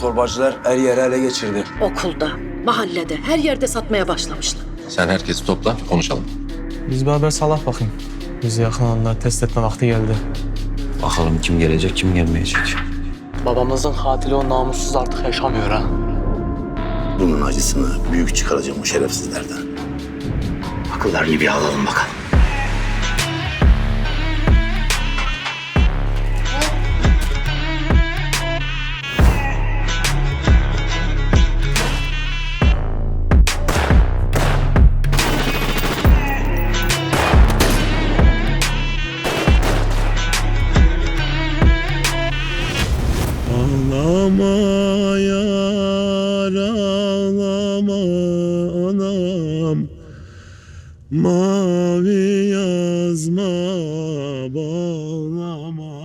Torbacılar her yeri ele geçirdi. Okulda, mahallede, her yerde satmaya başlamışlar. Sen herkesi topla konuşalım. Biz bir haber salak bakayım. Bizi yakalananlar test etme vakti geldi. Bakalım kim gelecek kim gelmeyecek. Babamızın katili o namussuz artık yaşamıyor ha. Bunun acısını büyük çıkaracağım bu şerefsizlerden. Akıllarını bir alalım bakalım. Ama yar ağlama anam Mavi yazma bağlama.